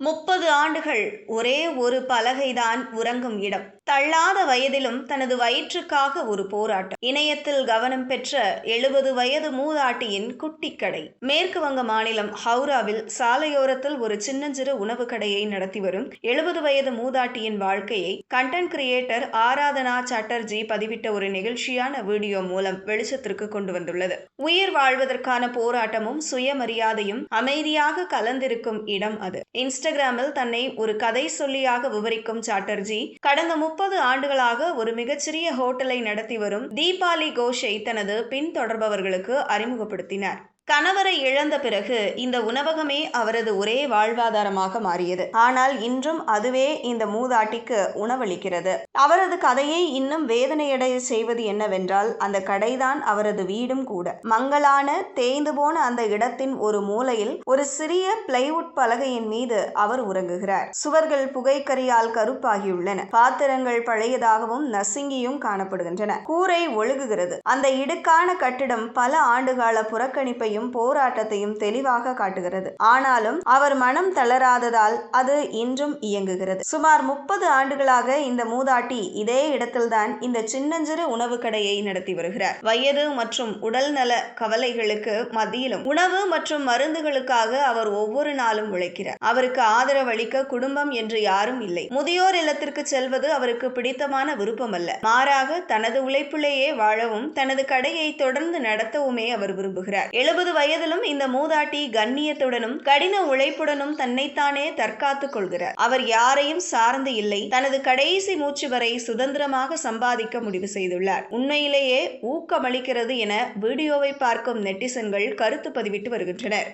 முப்பது ஆண்டுகள் ஒரே ஒரு பலகைதான் உறங்கும் இடம். தள்ளாத வயதிலும் தனது வயிற்றுக்காக ஒரு போராட்டம். இணையத்தில் கவனம் பெற்ற எழுபது வயது மூதாட்டியின் குட்டிக்கடை. மேற்கு வங்க மாநிலம் ஹவுராவில் சாலையோரத்தில் ஒரு சின்னஞ்சிறு உணவு கடையை நடத்தி வரும் எழுபது வயது மூதாட்டியின் வாழ்க்கையை கண்டென்ட் கிரியேட்டர் ஆராதனா சாட்டர்ஜி பதிவிட்ட ஒரு நிகழ்ச்சியான வீடியோ மூலம் வெளிச்சத்திற்கு கொண்டு வந்துள்ளது. உயிர் வாழ்வதற்கான போராட்டமும் சுயமரியாதையும் அமைதியாக கலந்திருக்கும் இடம் அது. இன்ஸ்டாகிராமில் தன்னை ஒரு கதை சொல்லியாக விவரிக்கும் சாட்டர்ஜி கடந்த முப்பது ஆண்டுகளாக ஒரு மிகச்சிறிய ஹோட்டலை நடத்தி வரும் தீபாலி கோஷை தனது பின்தொடர்பவர்களுக்கு அறிமுகப்படுத்தினார். கணவரை இழந்த பிறகு இந்த உணவகமே அவரது ஒரே வாழ்வாதாரமாக மாறியது. ஆனால் இன்றும் அதுவே இந்த மூதாட்டிக்கு உணவளிக்கிறது. அவரது கதையை இன்னும் வேதனையடைய செய்வது என்னவென்றால் அந்த கடைதான் அவரது வீடும் கூட. மங்கலான தேய்ந்து போன அந்த இடத்தின் ஒரு மூலையில் ஒரு சிறிய பிளைவுட் பலகையின் மீது அவர் உறங்குகிறார். சுவர்கள் புகைக்கரியால் கருப்பாகியுள்ளன. பாத்திரங்கள் பழையதாகவும் நசுங்கியும் காணப்படுகின்றன. கூரை ஒழுகுகிறது. அந்த இடுக்கான கட்டிடம் பல ஆண்டுகால புறக்கணிப்பையும் போராட்டத்தையும் தெளிவாக காட்டுகிறது. ஆனாலும் அவர் மனம் தளராததால் அது இன்றும் இயங்குகிறது. சுமார் முப்பது ஆண்டுகளாக இந்த மூதாட்டி இதே இடத்தில்தான் இந்த சின்னஞ்சிறு உணவு கடையை நடத்தி வருகிறார். வயது மற்றும் உடல் நல கவலைகளுக்கு மத்தியிலும் உணவு மற்றும் மருந்துகளுக்காக அவர் ஒவ்வொரு நாளும் உழைக்கிறார். அவருக்கு ஆதரவளிக்க குடும்பம் என்று யாரும் இல்லை. முதியோர் இல்லத்திற்கு செல்வது அவருக்கு பிடித்தமான விருப்பம் அல்ல மாறாக தனது உழைப்பிலேயே வாழவும் தனது கடையை தொடர்ந்து நடத்தவுமே அவர் விரும்புகிறார். எழுபது வயதிலும் இந்த மூதாட்டி கண்ணியத்துடனும் கடின உழைப்புடனும் தன்னைத்தானே தற்காத்துக் கொள்கிறார். அவர் யாரையும் சார்ந்து இல்லை. தனது கடைசி மூச்சு வரை சுதந்திரமாக சம்பாதிக்க முடிவு செய்துள்ளார். உண்மையிலேயே ஊக்கமளிக்கிறது என வீடியோவை பார்க்கும் நெட்டிசன்கள் கருத்து பதிவிட்டு வருகின்றனர்.